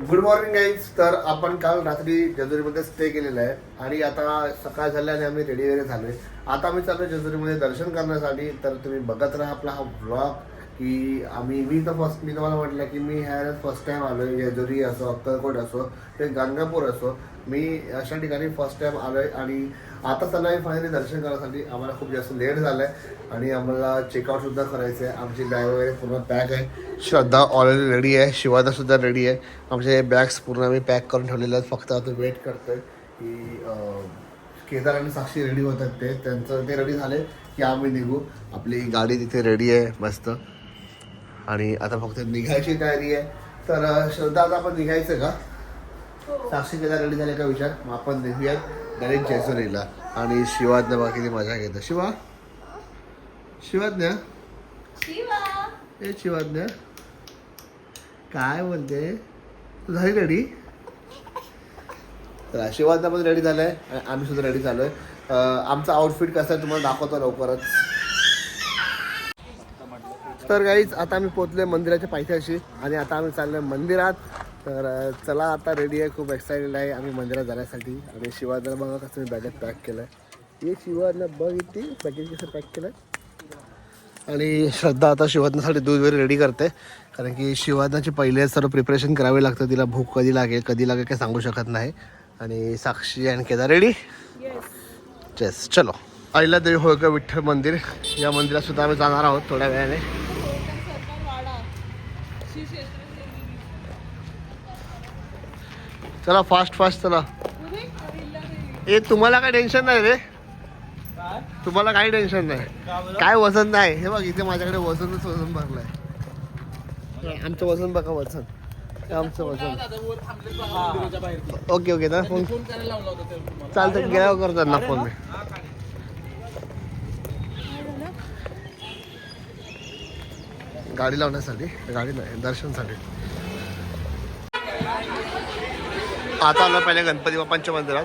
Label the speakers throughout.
Speaker 1: Good morning guys तर आपण काल रात्री जेजुरीमध्ये स्टे केलेला आहे. आणि आता सकाळ झाल्याने आम्ही रेडी वगैरे झालोय आता आम्ही चाललो जेजुरीमध्ये दर्शन करण्यासाठी. तर तुम्ही बघत राहा आपला हा ब्लॉग की आम्ही मी तर फर्स्ट मी तुम्हाला म्हटलं की मी ह्या फर्स्ट टाईम आलो आहे जेजुरी असो अक्कलकोट असो ते गंगापूर असो. मी अशा ठिकाणी फर्स्ट टाइम आहे आणि आता चाललो आहे फायनली दर्शन करण्यासाठी आम्हाला खूप जास्त लेट झालंय. आणि आम्हाला चेकआउट सुद्धा करायचं आहे आमची बॅग वगैरे पूर्ण पॅक आहे. श्रद्धा ऑलरेडी रेडी आहे. शिवादासुद्धा रेडी आहे. आमचे बॅग्स पूर्ण आम्ही पॅक करून ठेवलेले आहेत. फक्त आता वेट करतो आहे की केदार आणि साक्षी रेडी होतात ते. त्यांचं ते रेडी झाले की आम्ही निघू. आपली गाडी तिथे रेडी आहे. मस्त. आणि आता फक्त निघायची तयारी आहे. तर श्रद्धा आता आपण निघायचं का? साक्षी केदार रेडी झाले का विचार? मग आपण निघूयात डायरेक्ट जेजुरीला आणि शिवाज्ञा बघा किती मजा घेतं. शिवा? शिवाज्ञा? ए शिवाज्ञा. काय बोलते? तू झाली रेडी तर शिवाज्ञा पण रेडी झालाय आणि आम्ही सुद्धा रेडी झालोय. आमचा आउटफिट कसं आहे तुम्हाला दाखवतो लवकरच. तर गाईच आता आम्ही पोहोचलोय मंदिराच्या पायथ्याशी आणि आता आम्ही चाललोय मंदिरात. तर चला आता रेडी आहे खूप एक्साइटेड आहे आम्ही मंदिरात जाण्यासाठी. आणि शिवाजला बघा कसं मी बॅगेत पॅक केलं आहे हे शिवाजला बघ इथे पॅकेज कसं पॅक केलं आणि श्रद्धा आता शिवाजनासाठी दूध वगैरे रेडी करते. कारण की शिवाजनाची पहिले सर्व प्रिपरेशन करावे लागतं तिला भूक कधी लागेल कधी लागेल काही सांगू शकत नाही. आणि साक्षी आणि केदार रेडी येस चलो. आईला देवी होळकर विठ्ठल मंदिर? या मंदिरात सुद्धा आम्ही जाणार आहोत थोड्या वेळाने. चला फास्ट फास्ट चला. ए तुम्हाला काय टेन्शन नाही रे? तुम्हाला काही टेन्शन नाही. काय वजन नाही. हे बघ इथे माझ्याकडे वजनच वजन भरलंय. आमचं वजन बघा वजन. आमचं वजन. ओके ओके ना फोन. चालतं गेल्यावर करतो ना फोन मी. गाडी लावण्यासाठी गाडी नाही दर्शनसाठी. आता आलो पहिल्या गणपती बाप्पांच्या मंदिरात.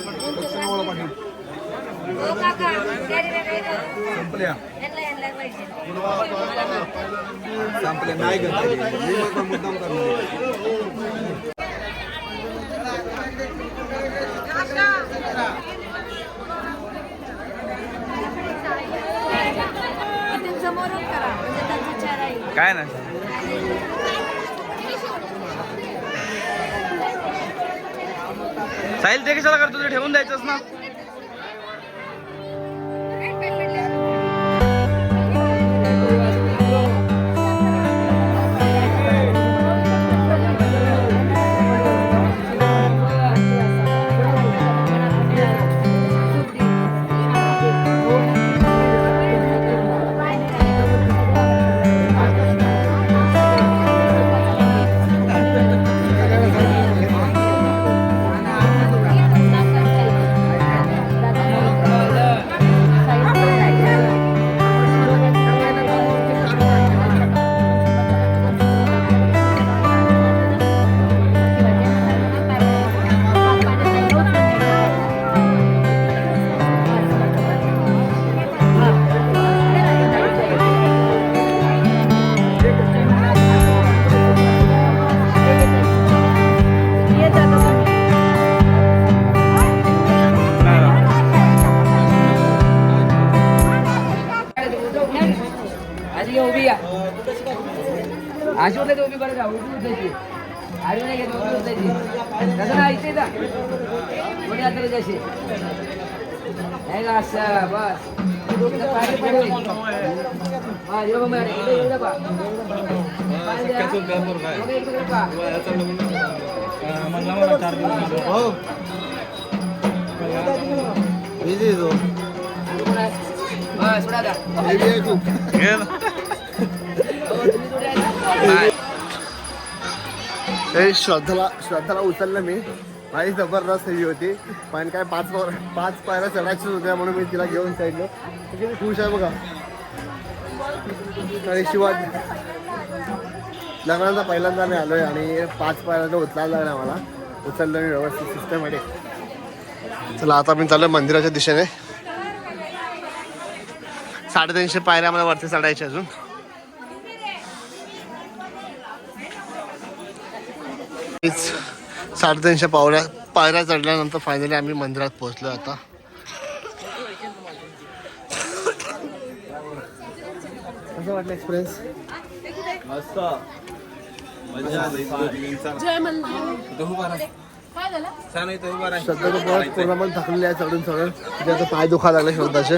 Speaker 2: संपल्या. संपल्या. नाही. करता मुद्दाम करणार
Speaker 3: म्हणजे
Speaker 4: काय ना? साहिल ते कशाला करतो? ते ठेवून द्यायचंच ना.
Speaker 5: करायची उभी उठायची आडवी नाही घेत उभी उठायची तसं नाही इथे जा कोणी आता जशी नाही का हे
Speaker 1: श्रद्धाला श्रद्धाला उचललं मी. माझी जबरदस्त हवी होती. पण काय पाच पाच पायऱ्या चढायच्याच होत्या म्हणून मी तिला घेऊन सांगितलं किती खुश आहे बघा. आणि शिवाय लग्नाचा पहिल्यांदा मी आलोय आणि पाच पायऱ्या उचलायला लागल्या मला. उचललं मी व्यवस्थित सिस्टमॅटिक चला आता मी चाललो मंदिराच्या दिशेने. साडेतीनशे पायऱ्या मला वरती चढायच्या अजून. साडेतीनशे पावऱ्या पायऱ्या चढल्यानंतर फायनली आम्ही मंदिरात पोहोचलो आता. कसं वाटलं एक्सपिरियन्स थकलेली आहे चढून चढून तिथे आता पाय दुखा लागले श्रद्धाचे.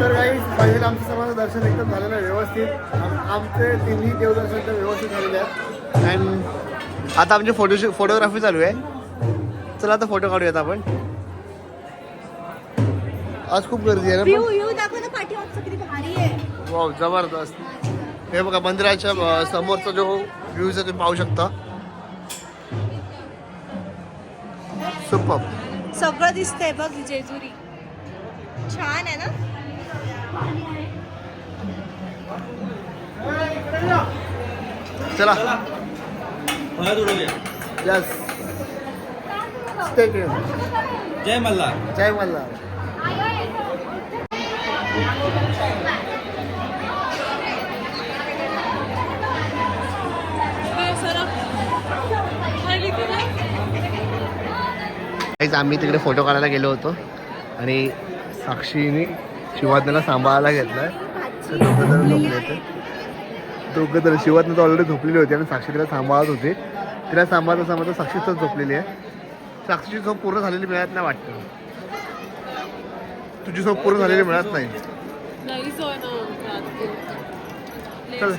Speaker 1: तर काही पहिलं आमचं सर्वांचं दर्शन एकदम झालेलं आहे व्यवस्थित. आम- आमचे तिन्ही देवदर्शन तर व्यवस्थित झालेले आहेत. अँड आता आमची फोटो फोटोग्राफी चालू आहे. चला आता फोटो काढूयात आपण. आज खूप गर्दी आहे ना
Speaker 3: व्ह्यू
Speaker 1: पण
Speaker 3: व्ह्यू दाखव ना पाठीमागचं किती भारी आहे.
Speaker 1: वाव जबरदस्त. हे बघा मंदिराच्या अ, समोरचा जो व्ह्यूज आहे तुम्ही पाहू शकता. सुपर
Speaker 3: सगळं दिसतंय बघ जेजुरी. छान आहे ना?
Speaker 1: चला. यस
Speaker 4: जय मल्हार.
Speaker 1: जय काहीच आम्ही तिकडे फोटो काढायला गेलो होतो आणि साक्षीने शिवाज्ञाला सांभाळायला घेतलाय. दोघं जण झोपले होते दोघं जण शिवाज्ञा तर ऑलरेडी झोपलेली होती आणि साक्षी तिला सांभाळत होती. तिला सांभाळता सांभाळता साक्षी तर झोपलेली आहे. साक्षीची झोप पूर्ण झालेली मिळत नाही वाटतं. तुझी झोप पूर्ण झालेली मिळत नाही. चल.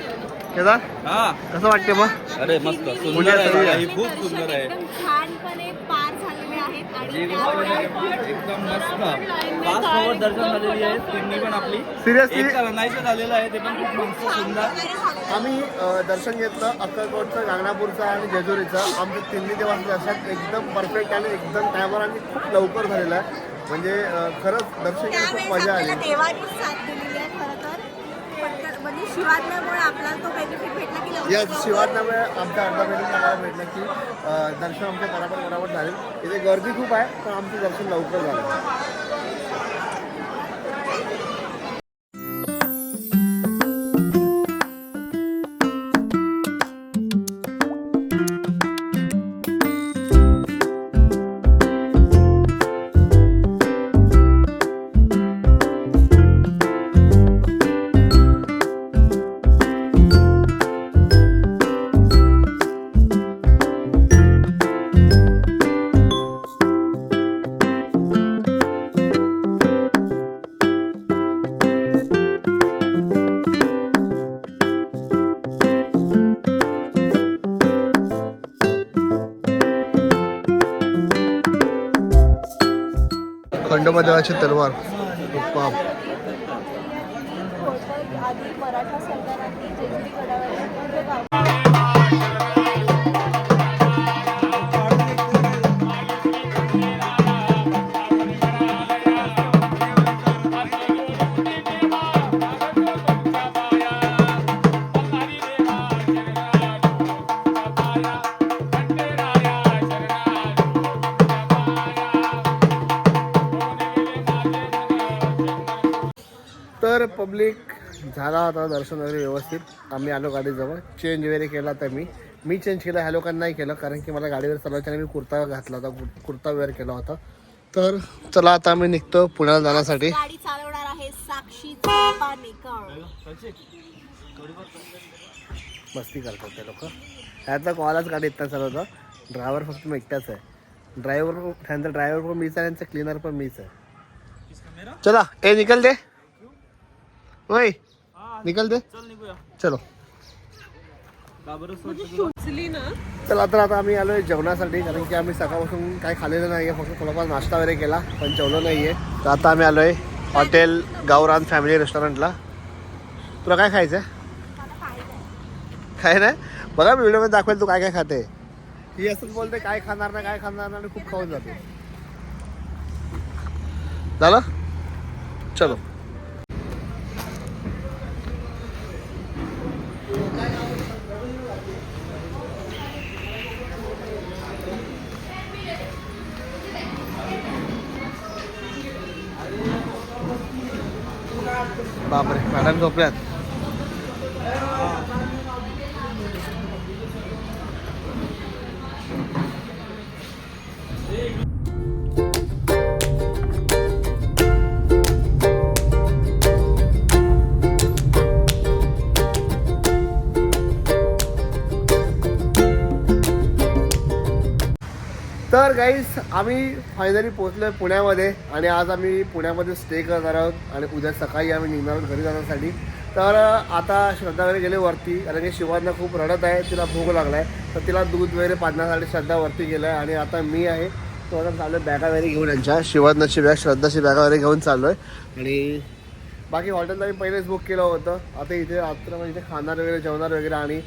Speaker 1: केदार?
Speaker 4: हा.
Speaker 1: कसं वाटते मग?
Speaker 4: अरे मस्त. सुंदर आहे ही खूप सुंदर आहे
Speaker 3: एकदम छानपणे पार झालेले आहेत आणि
Speaker 4: एकदम मस्त. फास्ट फॉरवर्ड दर्शन झालेली आहे तिन्ही पण आपली.
Speaker 1: सिरियसली
Speaker 4: एक रनायचं झालेलं आहे ते पण खूप मस्त सुंदर.
Speaker 1: आम्ही दर्शन घेतलं अक्कलकोटचं गांगणापूरचं आणि जेजुरीचं. आमचं तिन्ही देवाचं दर्शन एकदम परफेक्ट आणि एकदम टायमर आणि खूप लवकर झालेलं आहे. म्हणजे खरंच दर्शन खूप मजा आली
Speaker 3: आपल्याला देवानीच साथ दिलेली आहे खरं तर पण म्हणजे शिवाज्ञामुळे आपल्याला तो बेनिफिट भेटला की लवकर
Speaker 1: या शिवाज्ञामुळे आमच्या अर्धा मिनिट आम्हाला भेटलं की दर्शन आमच्या बरोबर बरोबर झाले. इथे गर्दी खूप आहे पण आमचं दर्शन लवकर झालं. खंडोबादेवाची तलवार
Speaker 3: आधी मराठा सरदारांनी
Speaker 1: झाला आता दर्शन वगैरे व्यवस्थित. आम्ही आलो गाडीजवळ. चेंज वगैरे केला तर मी. मी चेंज केलं ह्या लोकांना नाही केलं कारण की मला गाडीवर चालवायच्या मी कुर्ता घातला होता कुर- कुर्ता वेअर केला होता. तर चला आता आम्ही निघतो पुण्याला जाण्यासाठी.
Speaker 3: गाडी चालवणार आहे साक्षी चापानेकर.
Speaker 1: मस्ती करतात ते लोक. ह्यातला कॉलाच गाडी इतका चालवतं ड्रायव्हर फक्त मी एकटाच आहे. ड्रायव्हर त्यांचा ड्रायव्हर पण मीच आहे त्यांचा क्लिनर पण मीच आहे. चला ए निकल दे. वय निकल दे। चलो चला। तर आता आम्ही आलोय जेवणासाठी कारण की आम्ही सकाळपासून काही खाल्लेलं नाही आहे फक्त थोडाफार नाश्ता वगैरे केला पण जेवलो नाही आहे तर आता आम्ही आलोय हॉटेल गावरान फॅमिली रेस्टॉरंटला. तुला काय खायचं आहे काय नाही? बघा मी व्हिडिओमध्ये दाखवेल तू काय काय खाते. ही असंच बोलते काय खाणार नाही काय खाणार नाही आणि खूप खाऊन जाते. झालं? चलो. झोपल्यात तर गाईस आम्ही फायनली पोहोचलो आहे पुण्यामध्ये आणि आज आम्ही पुण्यामध्ये स्टे करणार आहोत आणि उद्या सकाळी आम्ही निघणार आहोत घरी जाण्यासाठी. तर आता श्रद्धा वगैरे गेले वरती कारण की शिवांना खूप रडत आहे तिला भूक लागला आहे तर तिला दूध वगैरे पाजण्यासाठी श्रद्धा वरती गेलं आहे आणि आता मी आहे. तो आता चाललो बॅगा वगैरे घेऊन यांच्या. शिवांनाची बॅग श्रद्धाची बॅगा वगैरे घेऊन चाललो आहे आणि बाकी हॉटेलला मी पहिलेच बुक केलं होतं. आता इथे रात्र इथे खाणार वगैरे जेवणार वगैरे आणि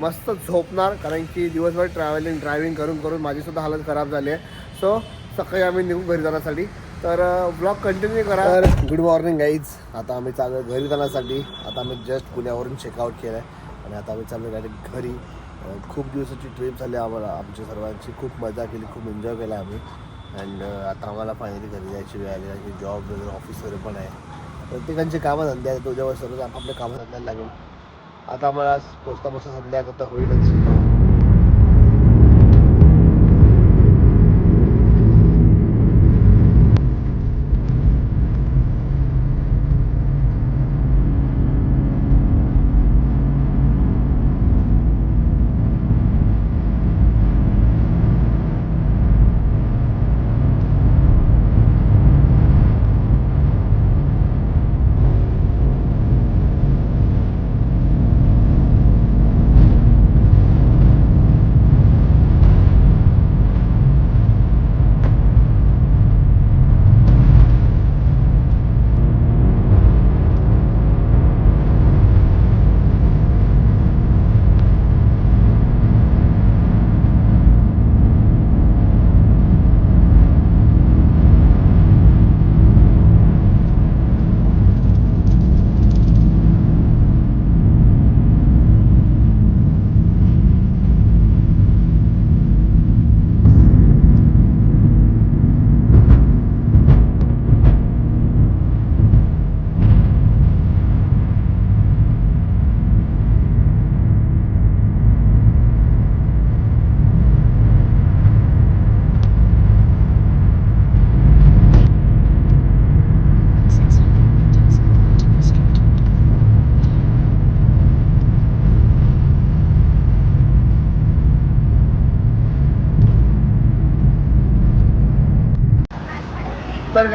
Speaker 1: मस्त झोपणार कारण की दिवसभर ट्रॅव्हलिंग ड्रायव्हिंग करून करून माझीसुद्धा हालत खराब झाली आहे. सो सकाळी आम्ही निघू घरी जाण्यासाठी. तर ब्लॉग कंटिन्यू करा. तर गुड मॉर्निंग गाईज आता आम्ही चालू घरी जाण्यासाठी. आता आम्ही जस्ट पुण्यावरून चेकआउट केलं आहे आणि आता आम्ही चालू डायरेक्ट घरी. खूप दिवसाची ट्रिप झाली आम्हाला. आमच्या सर्वांची खूप मजा केली खूप एन्जॉय केला आम्ही. अँड आता आम्हाला फायनली घरी जायची वेळ आली. जॉब वगैरे ऑफिस वगैरे पण आहे. प्रत्येकांची कामं धंदे आहेत. तुझ्यावर सर्व आपापल्या कामं धंद्याला लागेल आता मला आज पोचता पोचता संध्याकाळ तर होईलच.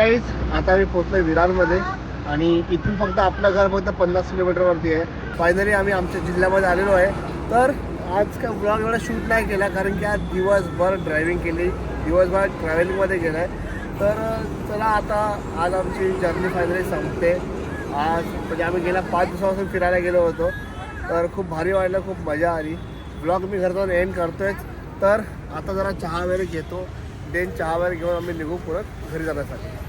Speaker 1: गाईज आता मी पोहोचलो विरारमध्ये आणि इथून फक्त आपलं घर फक्त पन्नास किलोमीटरवरती आहे. फायनली आम्ही आमच्या जिल्ह्यामध्ये आलेलो आहे. तर आज काय ब्लॉग एवढा शूट नाही केला कारण की आज दिवसभर ड्रायव्हिंग केली. दिवसभर ट्रॅव्हलिंगमध्ये गेला आहे तर चला आता आज आमची जर्नी फायनली संपते. आज म्हणजे आम्ही गेल्या पाच दिवसापासून फिरायला गेलो होतो. तर खूप भारी वाटलं खूप मजा आली. ब्लॉग मी घरी एंड करतोयच. तर आता जरा चहा वगैरे घेतो. देन चहा वगैरे घेऊन आम्ही निघू परत घरी जाण्यासाठी.